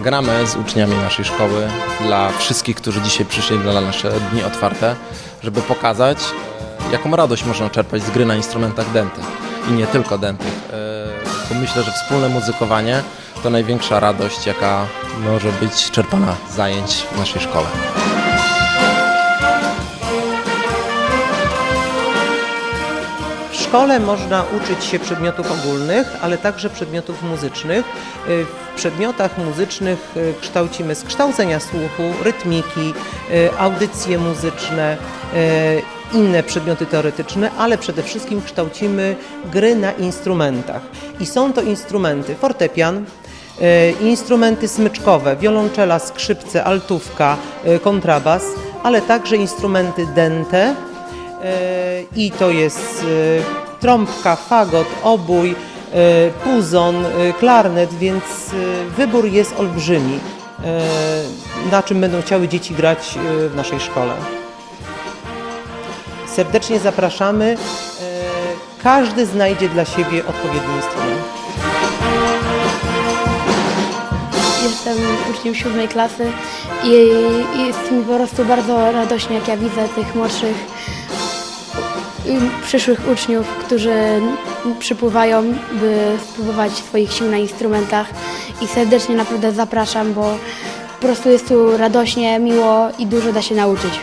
gramy z uczniami naszej szkoły dla wszystkich, którzy dzisiaj przyszli na nasze dni otwarte, żeby pokazać, jaką radość można czerpać z gry na instrumentach dętych i nie tylko dętych. E, Bo myślę, że wspólne muzykowanie to największa radość, jaka może być czerpana z zajęć w naszej szkole. Szkole można uczyć się przedmiotów ogólnych, ale także przedmiotów muzycznych. Y, W przedmiotach muzycznych y, kształcimy z kształcenia słuchu, rytmiki, y, audycje muzyczne, inne przedmioty teoretyczne, ale przede wszystkim kształcimy gry na instrumentach. I są to instrumenty fortepian, instrumenty smyczkowe, wiolonczela, skrzypce, altówka, kontrabas, ale także instrumenty dęte, E, i to jest trąbka, fagot, obój, e, puzon, e, klarnet, więc e, wybór jest olbrzymi, na czym będą chciały dzieci grać w naszej szkole. Serdecznie zapraszamy. Każdy znajdzie dla siebie odpowiedni instrument. Jestem uczniem siódmej klasy i jest mi po prostu bardzo radośnie, jak ja widzę tych młodszych y, przyszłych uczniów, którzy przypływają, by spróbować swoich sił na instrumentach i serdecznie naprawdę zapraszam, bo po prostu jest tu radośnie, miło i dużo da się nauczyć.